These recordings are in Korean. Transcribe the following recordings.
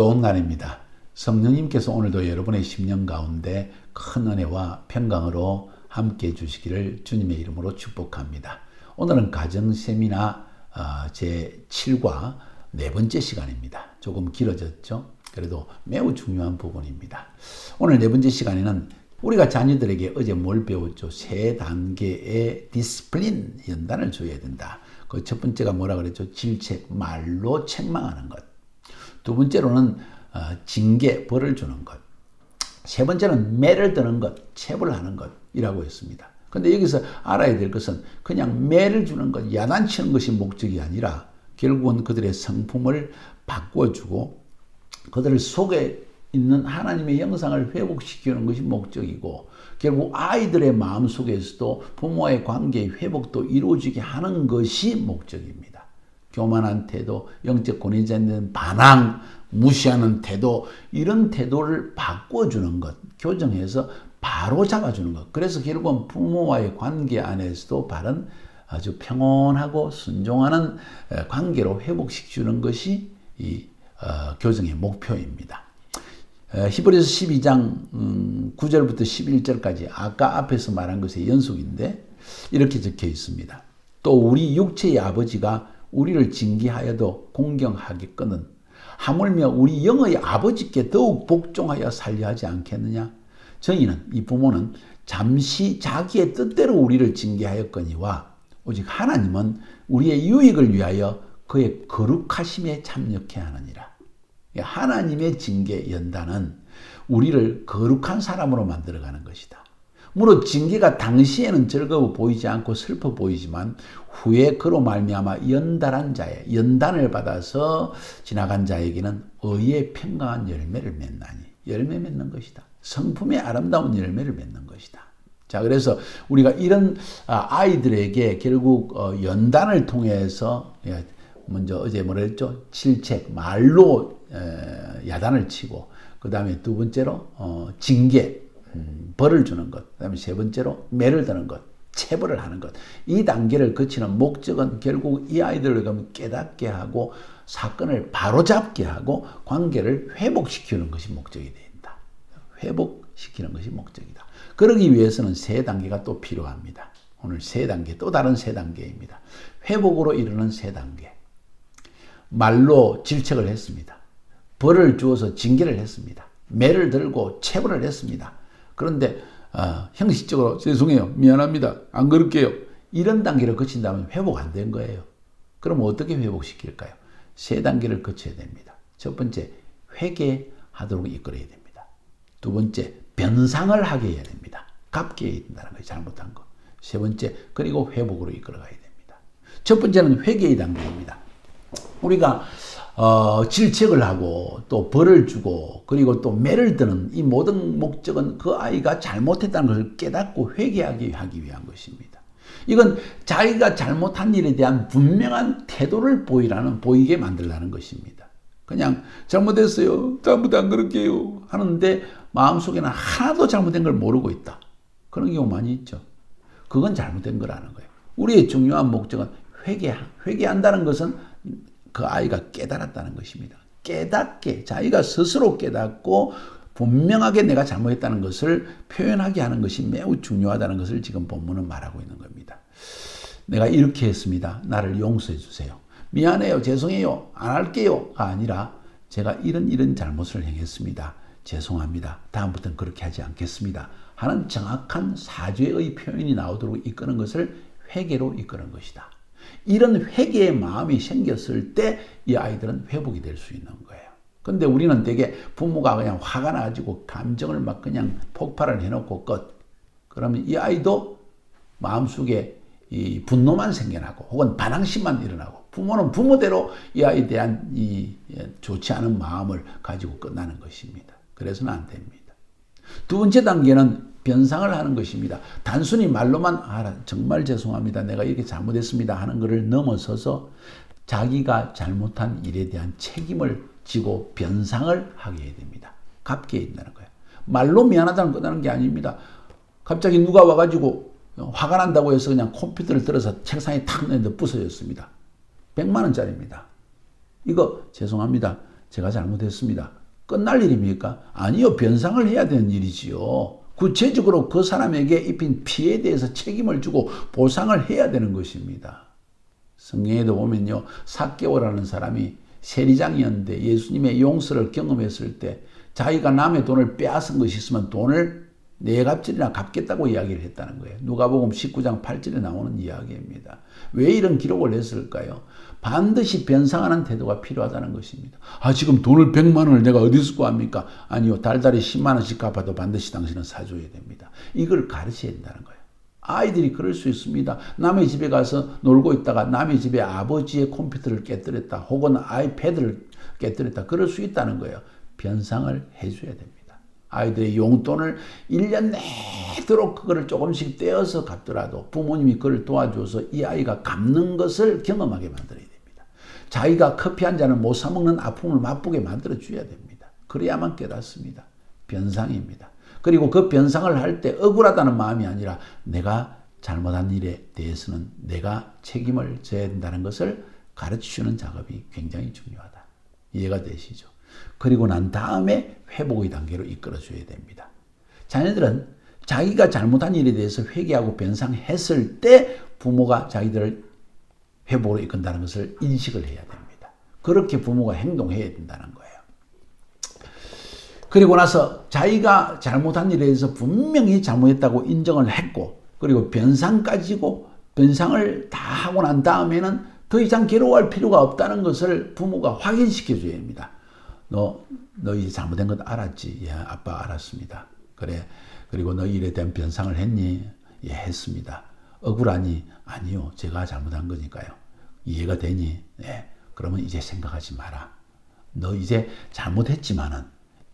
좋은 날입니다. 성령님께서 오늘도 여러분의 심령 가운데 큰 은혜와 평강으로 함께 해 주시기를 주님의 이름으로 축복합니다. 오늘은 가정 세미나 어, 제 7과 네 번째 시간입니다. 조금 길어졌죠? 그래도 매우 중요한 부분입니다. 오늘 네 번째 시간에는 우리가 자녀들에게 어제 뭘 배웠죠? 세 단계의 디스플린 연단을 줘야 된다. 그 첫 번째가 뭐라 그랬죠? 질책, 말로 책망하는 것. 두 번째로는 어, 징계, 벌을 주는 것. 세 번째는 매를 드는 것, 체벌하는 것이라고 했습니다. 근데 여기서 알아야 될 것은 그냥 매를 주는 것, 야단치는 것이 목적이 아니라 결국은 그들의 성품을 바꿔주고 그들 속에 있는 하나님의 영상을 회복시키는 것이 목적이고 결국 아이들의 마음 속에서도 부모와의 관계의 회복도 이루어지게 하는 것이 목적입니다. 교만한 태도, 영적 권위자 있는 반항, 무시하는 태도, 이런 태도를 바꿔주는 것, 교정해서 바로 잡아주는 것. 그래서 결국은 부모와의 관계 안에서도 바른 아주 평온하고 순종하는 관계로 회복시키는 것이 이 어, 교정의 목표입니다. 히브리서 12장 9절부터 음, 11절까지 아까 앞에서 말한 것의 연속인데 이렇게 적혀 있습니다. 또 우리 육체의 아버지가 우리를 징계하여도 공경하겠거는 하물며 우리 영의 아버지께 더욱 복종하여 살려 하지 않겠느냐? 저희는 이 부모는 잠시 자기의 뜻대로 우리를 징계하였거니와 오직 하나님은 우리의 유익을 위하여 그의 거룩하심에 참여케 하느니라. 하나님의 징계 연단은 우리를 거룩한 사람으로 만들어가는 것이다. 물론 징계가 당시에는 즐거워 보이지 않고 슬퍼 보이지만 후에 그로 말미암아 연단한 자의 연단을 받아서 지나간 자에게는 의의 평강한 열매를 맺나니 열매 맺는 것이다. 성품의 아름다운 열매를 맺는 것이다. 자, 그래서 우리가 이런 아, 아이들에게 결국 어, 연단을 통해서 예, 먼저 어제 뭐라 했죠? 질책, 말로 야단을 치고 그 다음에 두 번째로 어, 징계, 음, 벌을 주는 것, 그 다음에 세 번째로 매를 드는 것, 체벌을 하는 것. 이 단계를 거치는 목적은 결국 이 아이들을 깨닫게 하고 사건을 바로잡게 하고 관계를 회복시키는 것이 목적이 된다. 회복시키는 것이 목적이다. 그러기 위해서는 세 단계가 또 필요합니다. 오늘 세 단계, 또 다른 세 단계입니다. 회복으로 이르는 세 단계. 말로 질책을 했습니다. 벌을 주어서 징계를 했습니다. 매를 들고 체벌을 했습니다. 그런데 어, 형식적으로 죄송해요. 미안합니다. 안 그럴게요. 이런 단계를 거친다면 회복 안 된 거예요. 그럼 어떻게 회복시킬까요? 세 단계를 거쳐야 됩니다. 첫 번째, 회개하도록 이끌어야 됩니다. 두 번째, 변상을 하게 해야 됩니다. 갚게 해야 된다는 거예요. 잘못한 거. 세 번째, 그리고 회복으로 이끌어가야 됩니다. 첫 번째는 회개의 단계입니다. 우리가 어, 질책을 하고 또 벌을 주고 그리고 또 매를 드는 이 모든 목적은 그 아이가 잘못했다는 것을 깨닫고 회개하게 하기 위한 것입니다. 이건 자기가 잘못한 일에 대한 분명한 태도를 보이라는 보이게 만들라는 것입니다. 그냥 잘못했어요. 잘못 안 그럴게요. 하는데 마음속에는 하나도 잘못된 걸 모르고 있다. 그런 경우 많이 있죠. 그건 잘못된 거라는 거예요. 우리의 중요한 목적은 회개, 회개한다는 것은 그 아이가 깨달았다는 것입니다. 깨닫게 자기가 스스로 깨닫고 분명하게 내가 잘못했다는 것을 표현하게 하는 것이 매우 중요하다는 것을 지금 본문은 말하고 있는 겁니다. 내가 이렇게 했습니다. 나를 용서해 주세요. 미안해요. 죄송해요. 안 할게요가 아니라 제가 이런 이런 잘못을 행했습니다. 죄송합니다. 다음부터는 그렇게 하지 않겠습니다. 하는 정확한 사죄의 표현이 나오도록 이끄는 것을 회개로 이끄는 것이다. 이런 회개의 마음이 생겼을 때 이 아이들은 회복이 될 수 있는 거예요. 근데 우리는 되게 부모가 그냥 화가 나가지고 감정을 막 그냥 폭발을 해놓고 끝. 그러면 이 아이도 마음속에 이 분노만 생겨나고 혹은 반항심만 일어나고 부모는 부모대로 이 아이에 대한 이 좋지 않은 마음을 가지고 끝나는 것입니다. 그래서는 안 됩니다. 두 번째 단계는 변상을 하는 것입니다. 단순히 말로만 아, 정말 죄송합니다. 내가 이렇게 잘못했습니다 하는 것을 넘어서서 자기가 잘못한 일에 대한 책임을 지고 변상을 하게 해야 됩니다. 갚게 된다는 거예요. 말로 미안하다는 끝나는 게 아닙니다. 갑자기 누가 와가지고 화가 난다고 해서 그냥 컴퓨터를 들어서 책상에 탁 내는데 부서졌습니다. 100만 원짜리입니다. 이거 죄송합니다. 제가 잘못했습니다. 끝날 일입니까? 아니요. 변상을 해야 되는 일이지요. 구체적으로 그 사람에게 입힌 피해에 대해서 책임을 주고 보상을 해야 되는 것입니다. 성경에도 보면요. 사개오라는 사람이 세리장이었는데 예수님의 용서를 경험했을 때 자기가 남의 돈을 빼앗은 것이 있으면 돈을 네 값질이나 갚겠다고 이야기를 했다는 거예요. 누가복음 19장 8절에 나오는 이야기입니다. 왜 이런 기록을 했을까요? 반드시 변상하는 태도가 필요하다는 것입니다. 아, 지금 돈을 100만 원을 내가 어디서 구합니까? 아니요. 달달이 10만 원씩 갚아도 반드시 당신은 사줘야 됩니다. 이걸 가르쳐야 된다는 거예요. 아이들이 그럴 수 있습니다. 남의 집에 가서 놀고 있다가 남의 집에 아버지의 컴퓨터를 깨뜨렸다. 혹은 아이패드를 깨뜨렸다. 그럴 수 있다는 거예요. 변상을 해줘야 됩니다. 아이들의 용돈을 1년 내도록 그거를 조금씩 떼어서 갚더라도 부모님이 그걸 도와줘서 이 아이가 갚는 것을 경험하게 만들어야. 자기가 커피 한 잔을 못 사먹는 아픔을 맛보게 만들어 줘야 됩니다. 그래야만 깨닫습니다. 변상입니다. 그리고 그 변상을 할 때 억울하다는 마음이 아니라 내가 잘못한 일에 대해서는 내가 책임을 져야 된다는 것을 가르쳐 주는 작업이 굉장히 중요하다. 이해가 되시죠? 그리고 난 다음에 회복의 단계로 이끌어줘야 됩니다. 자녀들은 자기가 잘못한 일에 대해서 회개하고 변상했을 때 부모가 자기들을 회복으로 이끈다는 것을 인식을 해야 됩니다. 그렇게 부모가 행동해야 된다는 거예요. 그리고 나서 자기가 잘못한 일에 대해서 분명히 잘못했다고 인정을 했고 그리고 변상까지고 변상을 다 하고 난 다음에는 더 이상 괴로워할 필요가 없다는 것을 부모가 확인시켜 줘야 합니다. 너, 너 이제 잘못된 것 알았지? 예, 아빠 알았습니다. 그래. 그리고 너 일에 대한 변상을 했니? 예, 했습니다. 억울하니? 아니요. 제가 잘못한 거니까요. 이해가 되니? 예. 그러면 이제 생각하지 마라. 너 이제 잘못했지만은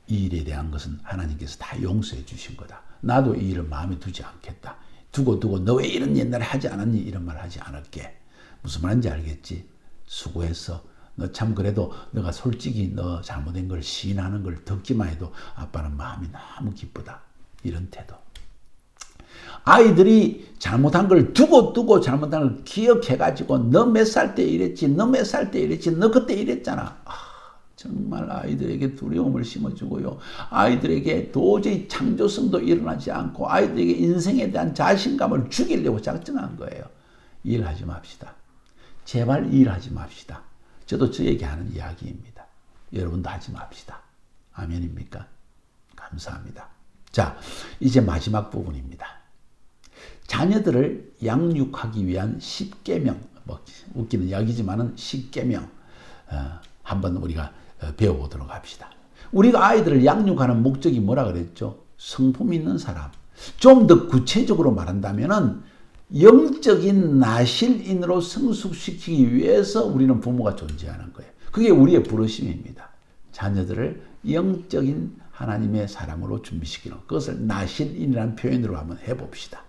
이 일에 대한 것은 하나님께서 다 용서해 주신 거다. 나도 이 일을 마음에 두지 않겠다. 두고 두고 너 왜 이런 옛날에 하지 않았니? 이런 말 하지 않을게. 무슨 말인지 알겠지? 수고했어. 너 참 그래도 너가 솔직히 너 잘못된 걸 시인하는 걸 듣기만 해도 아빠는 마음이 너무 기쁘다. 이런 태도. 아이들이 잘못한 걸 두고 두고 잘못한 걸 기억해가지고 너 몇 살 때 이랬지, 너 몇 살 때 이랬지, 너 그때 이랬잖아. 아, 정말 아이들에게 두려움을 심어주고요. 아이들에게 도저히 창조성도 일어나지 않고 아이들에게 인생에 대한 자신감을 죽이려고 작정한 거예요. 일하지 맙시다. 제발 일하지 맙시다. 저도 저에게 하는 이야기입니다. 여러분도 하지 맙시다. 아멘입니까? 감사합니다. 자, 이제 마지막 부분입니다. 자녀들을 양육하기 위한 10계명, 뭐 웃기는 이야기지만은 10계명 어, 한번 우리가 어, 배워보도록 합시다. 우리가 아이들을 양육하는 목적이 뭐라 그랬죠? 성품 있는 사람. 좀 더 구체적으로 말한다면은 영적인 나실인으로 성숙시키기 위해서 우리는 부모가 존재하는 거예요. 그게 우리의 부르심입니다. 자녀들을 영적인 하나님의 사람으로 준비시키는 그것을 나실인이라는 표현으로 한번 해봅시다.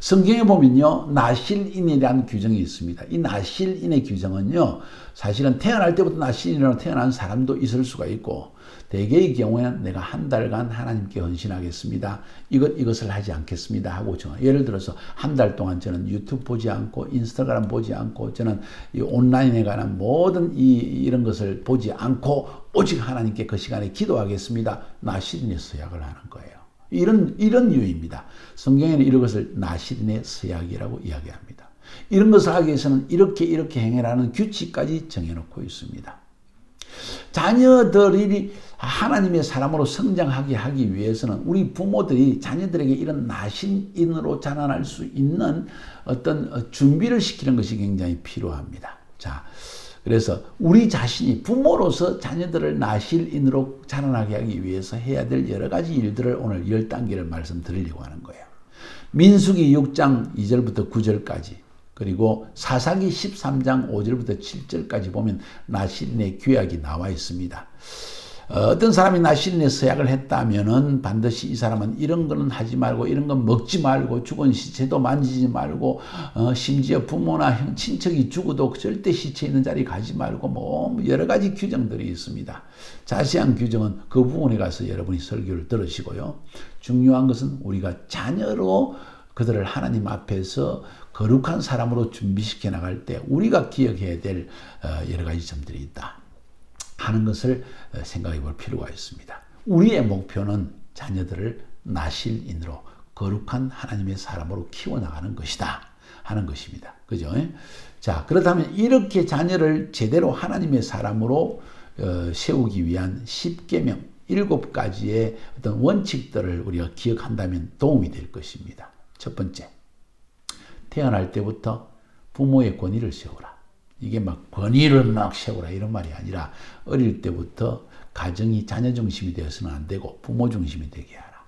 성경에 보면요, 나실인이라는 규정이 있습니다. 이 나실인의 규정은요, 사실은 태어날 때부터 나실인으로 태어난 사람도 있을 수가 있고, 대개의 경우에는 내가 한 달간 하나님께 헌신하겠습니다. 이것, 이것을 하지 않겠습니다. 하고 정한. 예를 들어서 한 달 동안 저는 유튜브 보지 않고, 인스타그램 보지 않고, 저는 이 온라인에 관한 모든 이, 이런 것을 보지 않고, 오직 하나님께 그 시간에 기도하겠습니다. 나실인의 서약을 하는 거예요. 이런, 이런 이유입니다. 성경에는 이런 것을 나실인의 서약이라고 이야기합니다. 이런 것을 하기 위해서는 이렇게 이렇게 행해라는 규칙까지 정해놓고 있습니다. 자녀들이 하나님의 사람으로 성장하게 하기 위해서는 우리 부모들이 자녀들에게 이런 나신인으로 자라날 수 있는 어떤 준비를 시키는 것이 굉장히 필요합니다. 자, 그래서 우리 자신이 부모로서 자녀들을 나실 인으로 자라나게 하기 위해서 해야 될 여러 가지 일들을 오늘 열 단계를 말씀드리려고 하는 거예요. 민수기 6장 2절부터 9절까지 그리고 사사기 13장 5절부터 7절까지 보면 나실인의 규약이 나와 있습니다. 어떤 사람이 나실인의 서약을 했다면은 반드시 이 사람은 이런 거는 하지 말고 이런 건 먹지 말고 죽은 시체도 만지지 말고 어, 심지어 부모나 형 친척이 죽어도 절대 시체 있는 자리 가지 말고 뭐 여러 가지 규정들이 있습니다. 자세한 규정은 그 부분에 가서 여러분이 설교를 들으시고요. 중요한 것은 우리가 자녀로 그들을 하나님 앞에서 거룩한 사람으로 준비시켜 나갈 때 우리가 기억해야 될 어, 여러 가지 점들이 있다. 하는 것을 어, 생각해 볼 필요가 있습니다. 우리의 목표는 자녀들을 나실 인으로 거룩한 하나님의 사람으로 키워나가는 것이다 하는 것입니다. 그죠? 자, 그렇다면 이렇게 자녀를 제대로 하나님의 사람으로 어, 세우기 위한 10계명, 일곱 가지의 어떤 원칙들을 우리가 기억한다면 도움이 될 것입니다. 첫 번째, 태어날 때부터 부모의 권위를 세우라. 이게 막 권위를 막 세우라 이런 말이 아니라 어릴 때부터 가정이 자녀 중심이 되어서는 안 되고 부모 중심이 되게 하라.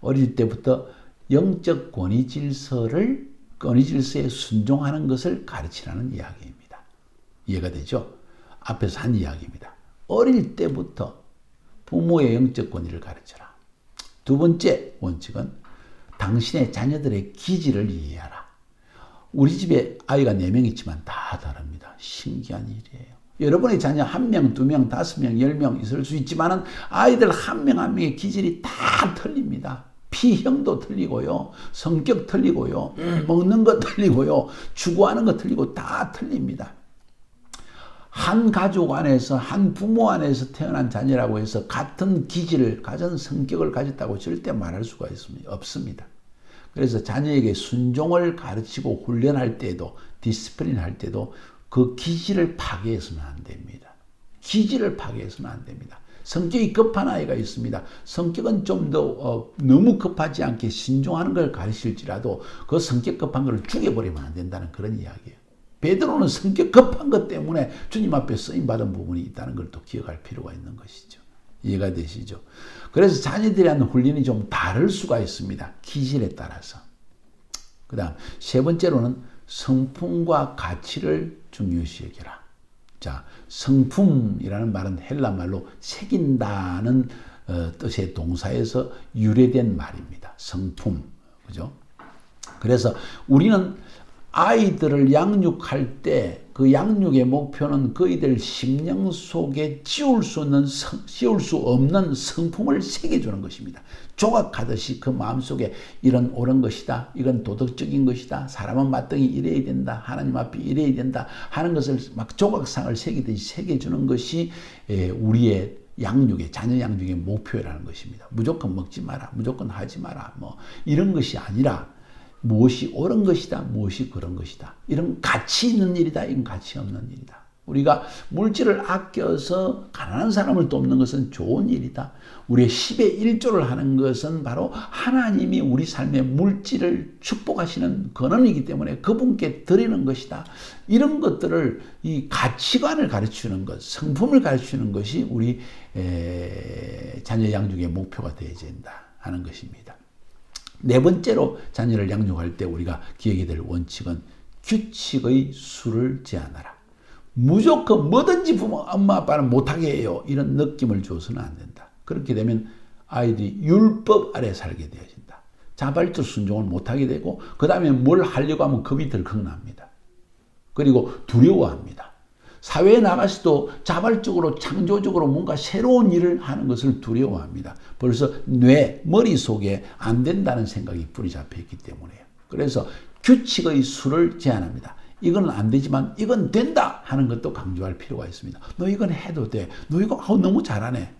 어릴 때부터 영적 권위 질서를 권위 질서에 순종하는 것을 가르치라는 이야기입니다. 이해가 되죠? 앞에서 한 이야기입니다. 어릴 때부터 부모의 영적 권위를 가르쳐라. 두 번째 원칙은 당신의 자녀들의 기질을 이해하라. 우리 집에 아이가 네명 있지만 다 다릅니다. 신기한 일이에요. 여러분의 자녀 한 명, 두 명, 다섯 명, 열 명 있을 수 있지만은 아이들 한 명 한 명의 기질이 다 틀립니다. 피형도 틀리고요. 성격 틀리고요. 먹는 거 틀리고요. 추구하는 거 틀리고 다 틀립니다. 한 가족 안에서 한 부모 안에서 태어난 자녀라고 해서 같은 기질을 가진 성격을 가졌다고 절대 말할 수가 있습니다. 없습니다. 그래서 자녀에게 순종을 가르치고 훈련할 때도 디스플린 할 때도 그 기질을 파괴해서는 안 됩니다. 기질을 파괴해서는 안 됩니다. 성격이 급한 아이가 있습니다. 성격은 좀더 어, 너무 급하지 않게 신중하는 걸 가르칠지라도 그 성격 급한 걸 죽여버리면 안 된다는 그런 이야기예요. 베드로는 성격 급한 것 때문에 주님 앞에 쓰임 받은 부분이 있다는 걸 또 기억할 필요가 있는 것이죠. 이해가 되시죠? 그래서 자녀들에 대한 훈련이 좀 다를 수가 있습니다. 기질에 따라서. 그 다음, 세 번째로는 성품과 가치를 중요시 여겨라. 자, 성품이라는 말은 헬라 말로 새긴다는 어, 뜻의 동사에서 유래된 말입니다. 성품. 그죠? 그래서 우리는 아이들을 양육할 때 그 양육의 목표는 그이들 심령 속에 지울 수 없는 지울 수 없는 성품을 새겨주는 것입니다. 조각하듯이 그 마음속에 이런 옳은 것이다. 이건 도덕적인 것이다. 사람은 마땅히 이래야 된다. 하나님 앞에 이래야 된다. 하는 것을 막 조각상을 새기듯이 새겨주는 것이 우리의 양육의 자녀 양육의 목표라는 것입니다. 무조건 먹지 마라. 무조건 하지 마라. 뭐 이런 것이 아니라 무엇이 옳은 것이다, 무엇이 그런 것이다. 이런 가치 있는 일이다, 이건 가치 없는 일이다. 우리가 물질을 아껴서 가난한 사람을 돕는 것은 좋은 일이다. 우리의 10의 1조를 하는 것은 바로 하나님이 우리 삶의 물질을 축복하시는 근원이기 때문에 그분께 드리는 것이다. 이런 것들을 이 가치관을 가르치는 것, 성품을 가르치는 것이 우리 자녀 양육의 목표가 되어야 된다 하는 것입니다. 네 번째로 자녀를 양육할 때 우리가 기억해야 될 원칙은 규칙의 수를 제한하라. 무조건 뭐든지 부모, 엄마, 아빠는 못하게 해요. 이런 느낌을 줘서는 안 된다. 그렇게 되면 아이들이 율법 아래 살게 되어진다. 자발적 순종을 못하게 되고, 그 다음에 뭘 하려고 하면 겁이 덜컥 납니다. 그리고 두려워합니다. 사회에 나가서도 자발적으로 창조적으로 뭔가 새로운 일을 하는 것을 두려워합니다. 벌써 뇌, 머릿속에 안 된다는 생각이 뿌리 잡혀 있기 때문에요. 그래서 규칙의 수를 제한합니다. 이건 안 되지만 이건 된다 하는 것도 강조할 필요가 있습니다. 너 이건 해도 돼. 너 이거 아우, 너무 잘하네.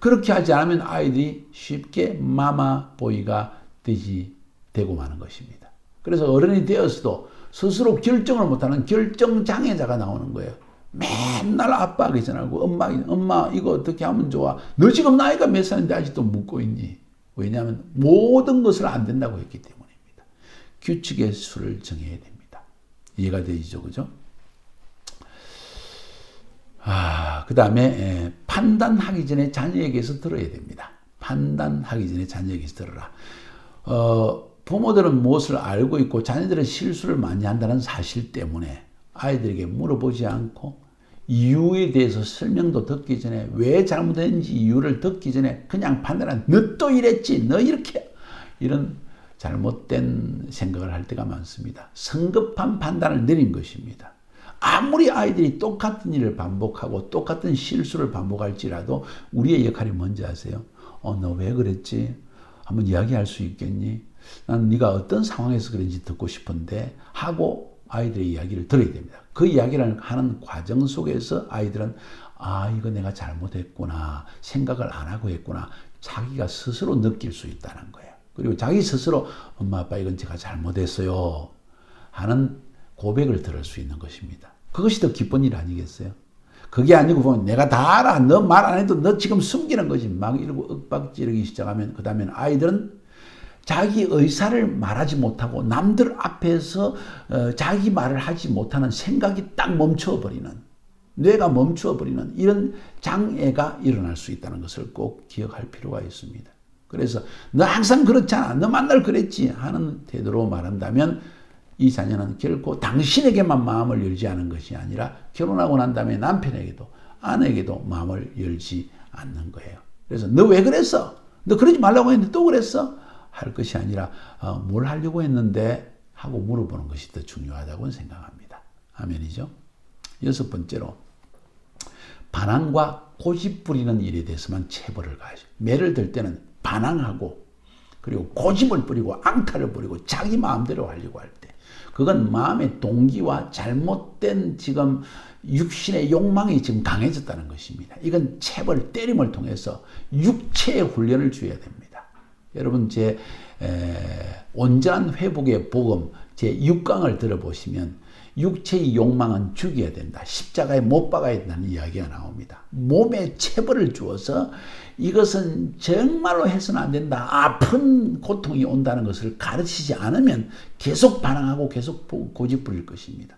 그렇게 하지 않으면 아이들이 쉽게 마마 보이가 되지 되고 마는 것입니다. 그래서 어른이 되었어도 스스로 결정을 못하는 결정장애자가 나오는 거예요. 맨날 아빠 그러잖아요. 엄마, 엄마 이거 어떻게 하면 좋아? 너 지금 나이가 몇 살인데 아직도 묻고 있니? 왜냐하면 모든 것을 안 된다고 했기 때문입니다. 규칙의 수를 정해야 됩니다. 이해가 되시죠? 그죠? 아, 그 다음에 판단하기 전에 자녀에게서 들어야 됩니다. 판단하기 전에 자녀에게서 들어라. 어, 부모들은 무엇을 알고 있고 자녀들은 실수를 많이 한다는 사실 때문에 아이들에게 물어보지 않고 이유에 대해서 설명도 듣기 전에 왜 잘못했는지 이유를 듣기 전에 그냥 판단한 너 또 이랬지 너 이렇게 이런 잘못된 생각을 할 때가 많습니다. 성급한 판단을 내린 것입니다. 아무리 아이들이 똑같은 일을 반복하고 똑같은 실수를 반복할지라도 우리의 역할이 뭔지 아세요? 어, 너 왜 그랬지? 한번 이야기할 수 있겠니? 난 네가 어떤 상황에서 그런지 듣고 싶은데 하고 아이들의 이야기를 들어야 됩니다. 그 이야기를 하는 과정 속에서 아이들은 아, 이거 내가 잘못했구나. 생각을 안 하고 했구나. 자기가 스스로 느낄 수 있다는 거예요. 그리고 자기 스스로 엄마, 아빠 이건 제가 잘못했어요. 하는 고백을 들을 수 있는 것입니다. 그것이 더 기쁜 일 아니겠어요? 그게 아니고 보면 내가 다 알아. 너 말 안 해도 너 지금 숨기는 거지. 막 이러고 윽박지르기 시작하면 그 다음엔 아이들은 자기 의사를 말하지 못하고 남들 앞에서 어, 자기 말을 하지 못하는 생각이 딱 멈춰버리는 뇌가 멈춰버리는 이런 장애가 일어날 수 있다는 것을 꼭 기억할 필요가 있습니다. 그래서 너 항상 그렇잖아. 너 만날 그랬지 하는 태도로 말한다면 이 자녀는 결코 당신에게만 마음을 열지 않은 것이 아니라 결혼하고 난 다음에 남편에게도 아내에게도 마음을 열지 않는 거예요. 그래서 너 왜 그랬어? 너 그러지 말라고 했는데 또 그랬어? 할 것이 아니라 어, 뭘 하려고 했는데 하고 물어보는 것이 더 중요하다고 생각합니다. 아멘이죠. 여섯 번째로 반항과 고집 부리는 일에 대해서만 체벌을 가야죠. 매를 들 때는 반항하고 그리고 고집을 부리고 앙탈을 부리고 자기 마음대로 하려고 할 때 그건 마음의 동기와 잘못된 지금 육신의 욕망이 지금 강해졌다는 것입니다. 이건 체벌 때림을 통해서 육체의 훈련을 줘야 됩니다. 여러분 제 에, 온전한 회복의 복음 제 6강을 들어보시면 육체의 욕망은 죽여야 된다. 십자가에 못 박아야 된다는 이야기가 나옵니다. 몸에 체벌을 주어서 이것은 정말로 해서는 안 된다. 아픈 고통이 온다는 것을 가르치지 않으면 계속 반항하고 계속 고집 부릴 것입니다.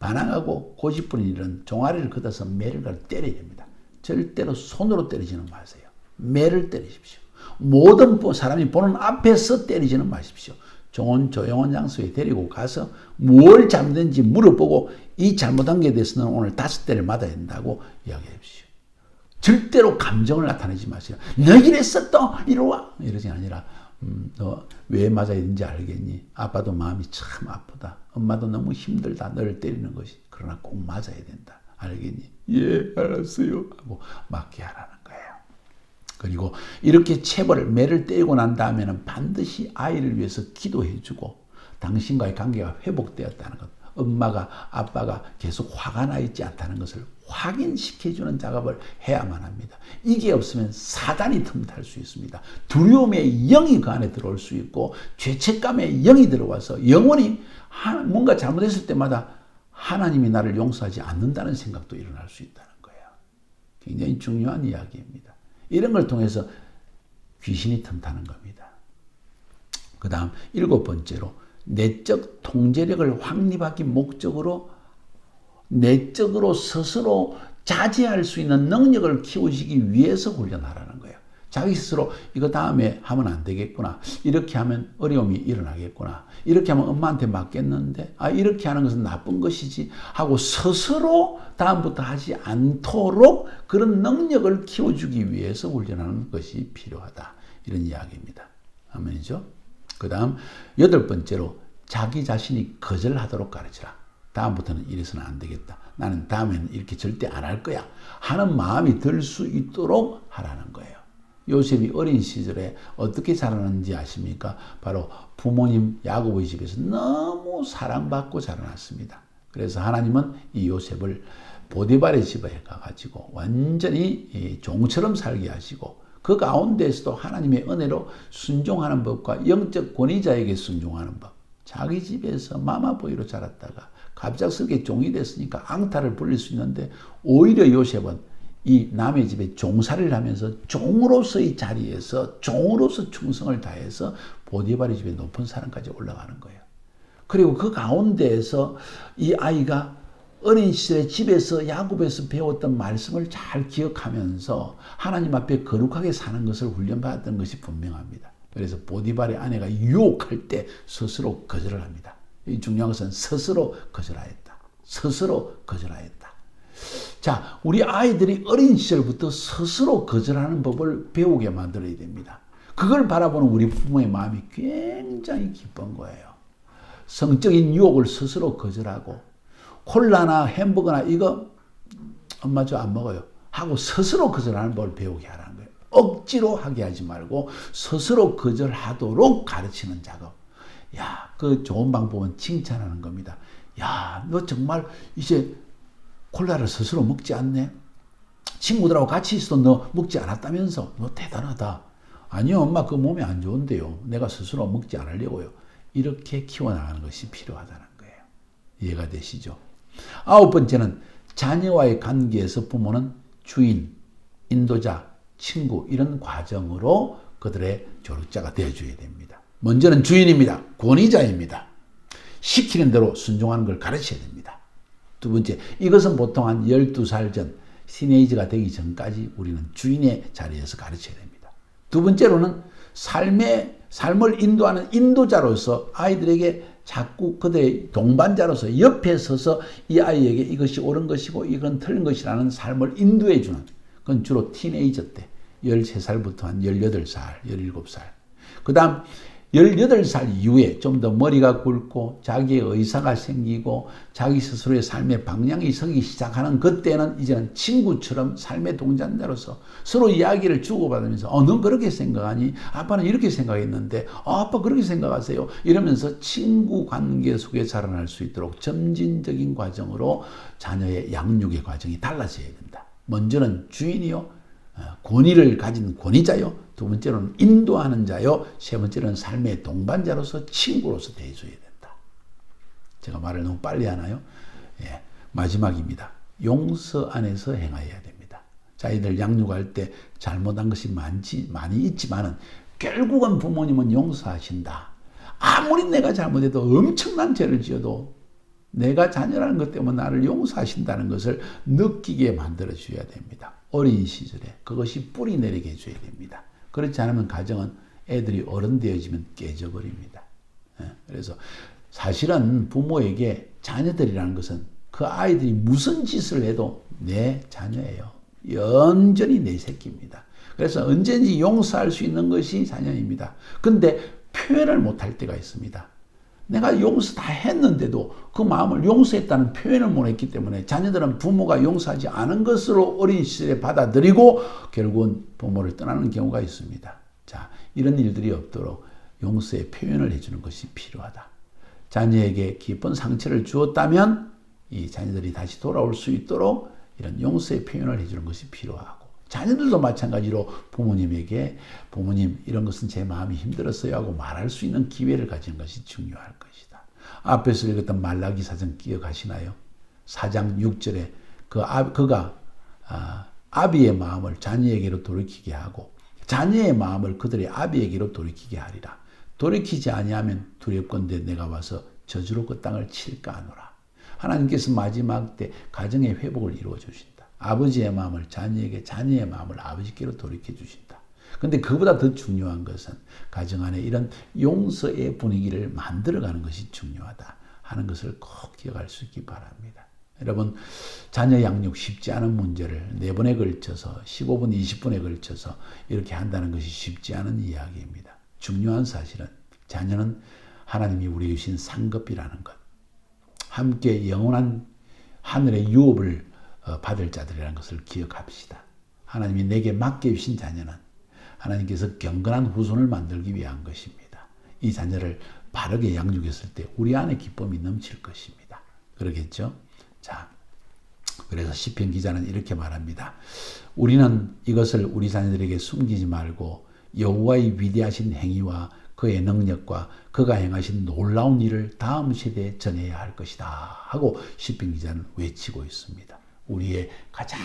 반항하고 고집 부리는 일은 종아리를 걷어서 매를 때려야 됩니다. 절대로 손으로 때리지는 마세요. 매를 때리십시오. 모든 사람이 보는 앞에서 때리지는 마십시오. 좋은 조용한 장소에 데리고 가서 뭘 잘못했는지 물어보고 이 잘못한 게 대해서는 오늘 다섯 대를 맞아야 된다고 이야기해 주십시오. 절대로 감정을 나타내지 마세요. 너 이랬어 또 이리 와 이러지 아니라 음, 너 왜 맞아야 되는지 알겠니? 아빠도 마음이 참 아프다. 엄마도 너무 힘들다. 너를 때리는 것이 그러나 꼭 맞아야 된다. 알겠니? 예 알았어요 하고 맞게 거예요. 그리고 이렇게 체벌을 매를 때리고 난 다음에는 반드시 아이를 위해서 기도해주고 당신과의 관계가 회복되었다는 것, 엄마가 아빠가 계속 화가 나 있지 않다는 것을 확인시켜주는 작업을 해야만 합니다. 이게 없으면 사단이 틈탈 수 있습니다. 두려움의 영이 그 안에 들어올 수 있고 죄책감의 영이 들어와서 영원히 뭔가 잘못했을 때마다 하나님이 나를 용서하지 않는다는 생각도 일어날 수 있다는 거예요. 굉장히 중요한 이야기입니다. 이런 걸 통해서 귀신이 틈타는 겁니다. 그 다음 일곱 번째로 내적 통제력을 확립하기 목적으로 내적으로 스스로 자제할 수 있는 능력을 키우시기 위해서 훈련하라는. 자기 스스로 이거 다음에 하면 안 되겠구나. 이렇게 하면 어려움이 일어나겠구나. 이렇게 하면 엄마한테 맞겠는데, 아, 이렇게 하는 것은 나쁜 것이지. 하고 스스로 다음부터 하지 않도록 그런 능력을 키워주기 위해서 훈련하는 것이 필요하다. 이런 이야기입니다. 아멘이죠? 그 다음, 여덟 번째로 자기 자신이 거절하도록 가르치라. 다음부터는 이래서는 안 되겠다. 나는 다음에는 이렇게 절대 안 할 거야. 하는 마음이 들 수 있도록 하라는 거예요. 요셉이 어린 시절에 어떻게 자라는지 아십니까? 바로 부모님 야곱의 집에서 너무 사랑받고 자라났습니다. 그래서 하나님은 이 요셉을 보디발의 집에 가가지고 완전히 종처럼 살게 하시고 그 가운데에서도 하나님의 은혜로 순종하는 법과 영적 권위자에게 순종하는 법. 자기 집에서 마마보이로 자랐다가 갑작스럽게 종이 됐으니까 앙탈을 벌릴 수 있는데 오히려 요셉은 이 남의 집에 종살이를 하면서 종으로서의 자리에서 종으로서 충성을 다해서 보디바리 집에 높은 사람까지 올라가는 거예요. 그리고 그 가운데에서 이 아이가 어린 시절에 집에서 야곱에서 배웠던 말씀을 잘 기억하면서 하나님 앞에 거룩하게 사는 것을 훈련받았던 것이 분명합니다. 그래서 보디발의 아내가 유혹할 때 스스로 거절을 합니다. 이 중요한 것은 스스로 거절하였다. 스스로 거절하였다. 자, 우리 아이들이 어린 시절부터 스스로 거절하는 법을 배우게 만들어야 됩니다. 그걸 바라보는 우리 부모의 마음이 굉장히 기쁜 거예요. 성적인 유혹을 스스로 거절하고 콜라나 햄버거나 이거 엄마 저 안 먹어요. 하고 스스로 거절하는 법을 배우게 하라는 거예요. 억지로 하게 하지 말고 스스로 거절하도록 가르치는 작업. 야, 그 좋은 방법은 칭찬하는 겁니다. 야, 너 정말 이제 콜라를 스스로 먹지 않네? 친구들하고 같이 있어도 너 먹지 않았다면서? 너 대단하다. 아니요, 엄마 그 몸에 안 좋은데요. 내가 스스로 먹지 않으려고요. 이렇게 키워나가는 것이 필요하다는 거예요. 이해가 되시죠? 아홉 번째는 자녀와의 관계에서 부모는 주인, 인도자, 친구 이런 과정으로 그들의 조력자가 되어줘야 됩니다. 먼저는 주인입니다. 권위자입니다. 시키는 대로 순종하는 걸 가르쳐야 됩니다. 두 번째, 이것은 보통 한 12살 전, 티네이저가 되기 전까지 우리는 주인의 자리에서 가르쳐야 됩니다. 두 번째로는 삶의, 삶을 인도하는 인도자로서 아이들에게 자꾸 그들의 동반자로서 옆에 서서 이 아이에게 이것이 옳은 것이고 이건 틀린 것이라는 삶을 인도해 주는 그건 주로 티네이저 때 13살부터 한 18살, 17살. 그 다음 18살 이후에 좀 더 머리가 굵고 자기의 의사가 생기고 자기 스스로의 삶의 방향이 서기 시작하는 그때는 이제는 친구처럼 삶의 동반자로서 서로 이야기를 주고받으면서 어, 넌 그렇게 생각하니? 아빠는 이렇게 생각했는데 어, 아빠 그렇게 생각하세요? 이러면서 친구 관계 속에 자라날 수 있도록 점진적인 과정으로 자녀의 양육의 과정이 달라져야 된다. 먼저는 주인이요. 어, 권위를 가진 권위자요. 두 번째로는 인도하는 자요. 세 번째는 삶의 동반자로서 친구로서 대해줘야 된다. 제가 말을 너무 빨리 하나요? 예, 마지막입니다. 용서 안에서 행하여야 됩니다. 자기들 양육할 때 잘못한 것이 많지, 많이 있지만은 결국은 부모님은 용서하신다. 아무리 내가 잘못해도 엄청난 죄를 지어도 내가 자녀라는 것 때문에 나를 용서하신다는 것을 느끼게 만들어 줘야 됩니다. 어린 시절에 그것이 뿌리 내리게 해줘야 됩니다. 그렇지 않으면 가정은 애들이 어른 되어지면 깨져버립니다. 예, 그래서 사실은 부모에게 자녀들이라는 것은 그 아이들이 무슨 짓을 해도 내 자녀예요. 연전히 내 새끼입니다. 그래서 언제든지 용서할 수 있는 것이 자녀입니다. 근데 표현을 못할 때가 있습니다. 내가 용서 다 했는데도 그 마음을 용서했다는 표현을 못 했기 때문에 자녀들은 부모가 용서하지 않은 것으로 어린 시절에 받아들이고 결국은 부모를 떠나는 경우가 있습니다. 자, 이런 일들이 없도록 용서의 표현을 해주는 것이 필요하다. 자녀에게 깊은 상처를 주었다면 이 자녀들이 다시 돌아올 수 있도록 이런 용서의 표현을 해주는 것이 필요하고 자녀들도 마찬가지로 부모님에게 부모님 이런 것은 제 마음이 힘들었어요 하고 말할 수 있는 기회를 가지는 것이 중요할 것이다. 앞에서 읽었던 말라기 사전 기억하시나요? 4장 6절에 그 아, 그가 아, 아비의 마음을 자녀에게로 돌이키게 하고 자녀의 마음을 그들의 아비에게로 돌이키게 하리라. 돌이키지 아니하면 두렵건대 내가 와서 저주로 그 땅을 칠까 하노라. 하나님께서 마지막 때 가정의 회복을 이루어 주신다. 아버지의 마음을 자녀에게 자녀의 마음을 아버지께로 돌이켜 주신다. 근데 그보다 더 중요한 것은 가정 안에 이런 용서의 분위기를 만들어가는 것이 중요하다 하는 것을 꼭 기억할 수 있기 바랍니다. 여러분 자녀 양육 쉽지 않은 문제를 네 번에 걸쳐서 15분, 20분에 걸쳐서 이렇게 한다는 것이 쉽지 않은 이야기입니다. 중요한 사실은 자녀는 하나님이 우리 주신 상급이라는 것. 함께 영원한 하늘의 유업을 어, 받을 자들이라는 것을 기억합시다. 하나님이 내게 맡겨주신 자녀는 하나님께서 경건한 후손을 만들기 위한 것입니다. 이 자녀를 바르게 양육했을 때 우리 안에 기쁨이 넘칠 것입니다. 그러겠죠? 자, 그래서 시편 기자는 이렇게 말합니다. 우리는 이것을 우리 자녀들에게 숨기지 말고 여호와의 위대하신 행위와 그의 능력과 그가 행하신 놀라운 일을 다음 세대에 전해야 할 것이다 하고 시편 기자는 외치고 있습니다. 우리의 가장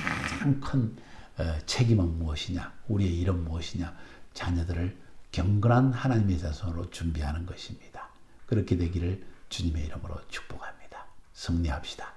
큰 어, 책임은 무엇이냐? 우리의 일은 무엇이냐? 자녀들을 경건한 하나님의 자손으로 준비하는 것입니다. 그렇게 되기를 주님의 이름으로 축복합니다. 승리합시다.